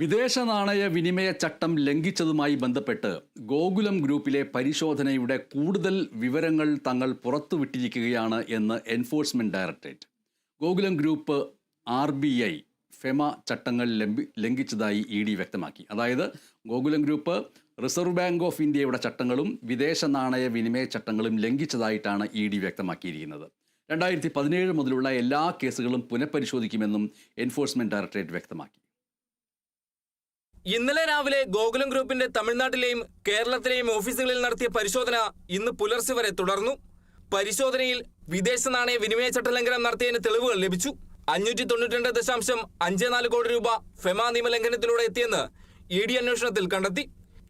വിദേശ നാണയ വിനിമയ ചട്ടം ലംഘിച്ചതുമായി ബന്ധപ്പെട്ട് ഗോകുലം ഗ്രൂപ്പിലെ പരിശോധനയുടെ കൂടുതൽ വിവരങ്ങൾ തങ്ങൾ പുറത്തുവിട്ടിരിക്കുകയാണ് എന്ന് enforcement directorate. Gokulam group R B I FEMA ചട്ടങ്ങൾ ലംഘിച്ചതായി ഇ ഡി വ്യക്തമാക്കി. അതായത് Gokulam group Reserve Bank of ഇന്ത്യയുടെ ചട്ടങ്ങളും വിദേശ നാണയ വിനിമയ ചട്ടങ്ങളും ലംഘിച്ചതായിട്ടാണ് ഇ ഡി വ്യക്തമാക്കിയിരിക്കുന്നത്. രണ്ടായിരത്തി പതിനേഴ് മുതലുള്ള എല്ലാ കേസുകളും പുനഃപരിശോധിക്കുമെന്നും എൻഫോഴ്സ്മെന്റ് ഡയറക്ടറേറ്റ് വ്യക്തമാക്കി. ഇന്നലെ രാവിലെ ഗോകുലം ഗ്രൂപ്പിന്റെ തമിഴ്നാട്ടിലെയും കേരളത്തിലെയും ഓഫീസുകളിൽ നടത്തിയ പരിശോധന ഇന്ന് പുലർച്ചെ വരെ തുടർന്നു. പരിശോധനയിൽ വിദേശ നാണയ വിനിമയ ചട്ടലംഘനം നടത്തിയതിന് തെളിവുകൾ ലഭിച്ചു. അഞ്ഞൂറ്റി തൊണ്ണൂറ്റിരണ്ട് ദശാംശം അഞ്ച് നാല് കോടി രൂപ ഫെമ നിയമലംഘനത്തിലൂടെ എത്തിയെന്ന് ഇ ഡി അന്വേഷണത്തിൽ കണ്ടെത്തി.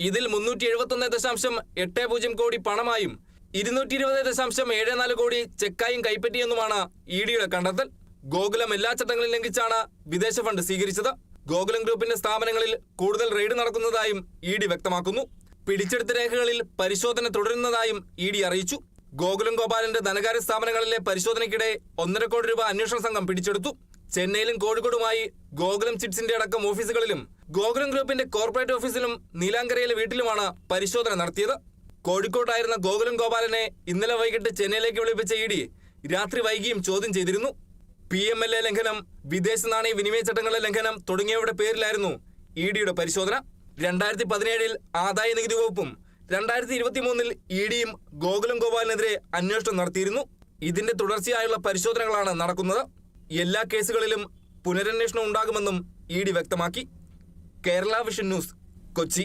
ഇതിൽ മുന്നൂറ്റി എഴുപത്തൊന്ന് ദശാംശം എട്ട് പൂജ്യം കോടി പണമായും ഇരുന്നൂറ്റി ഇരുപത് ദശാംശം ഏഴ് നാല് കോടി ചെക്കായും കൈപ്പറ്റിയെന്നുമാണ് ഇ ഡിയുടെ കണ്ടെത്തൽ. ഗോകുലം എല്ലാ ചട്ടങ്ങളും ലംഘിച്ചാണ് വിദേശ ഫണ്ട് സ്വീകരിച്ചത്. ഗോകുലം ഗ്രൂപ്പിന്റെ സ്ഥാപനങ്ങളിൽ കൂടുതൽ റെയ്ഡ് നടക്കുന്നതായും ഇ ഡി വ്യക്തമാക്കുന്നു. പിടിച്ചെടുത്ത രേഖകളിൽ പരിശോധന തുടരുന്നതായും ഇ ഡി അറിയിച്ചു. ഗോകുലം ഗോപാലന്റെ ധനകാര്യ സ്ഥാപനങ്ങളിലെ പരിശോധനയ്ക്കിടെ ഒന്നര കോടി രൂപ അന്വേഷണ സംഘം പിടിച്ചെടുത്തു. ചെന്നൈയിലും കോഴിക്കോടുമായി ഗോകുലം ചിറ്റ്സിന്റെ അടക്കം ഓഫീസുകളിലും ഗോകുലം ഗ്രൂപ്പിന്റെ കോർപ്പറേറ്റ് ഓഫീസിലും നീലാങ്കരയിലെ വീട്ടിലുമാണ് പരിശോധന നടത്തിയത്. കോഴിക്കോട്ടായിരുന്ന ഗോകുലം ഗോപാലനെ ഇന്നലെ വൈകിട്ട് ചെന്നൈയിലേക്ക് വിളിപ്പിച്ച ഇ രാത്രി വൈകിയും ചോദ്യം ചെയ്തിരുന്നു. പി എം എൽ എ ലംഘനം വിദേശ നാണയ വിനിമയ ചട്ടങ്ങളുടെ ലംഘനം തുടങ്ങിയവയുടെ പേരിലായിരുന്നു ഇ ഡിയുടെ പരിശോധന. രണ്ടായിരത്തി പതിനേഴിൽ ആദായ നികുതി വകുപ്പും രണ്ടായിരത്തി ഇരുപത്തി മൂന്നിൽ ഇ ഡിയും ഗോകുലം ഗോപാലിനെതിരെ അന്വേഷണം നടത്തിയിരുന്നു. ഇതിന്റെ തുടർച്ചയായുള്ള പരിശോധനകളാണ് നടക്കുന്നത്. എല്ലാ കേസുകളിലും പുനരന്വേഷണം ഉണ്ടാകുമെന്നും ഇ ഡി വ്യക്തമാക്കി. Kerala vision news Kochi.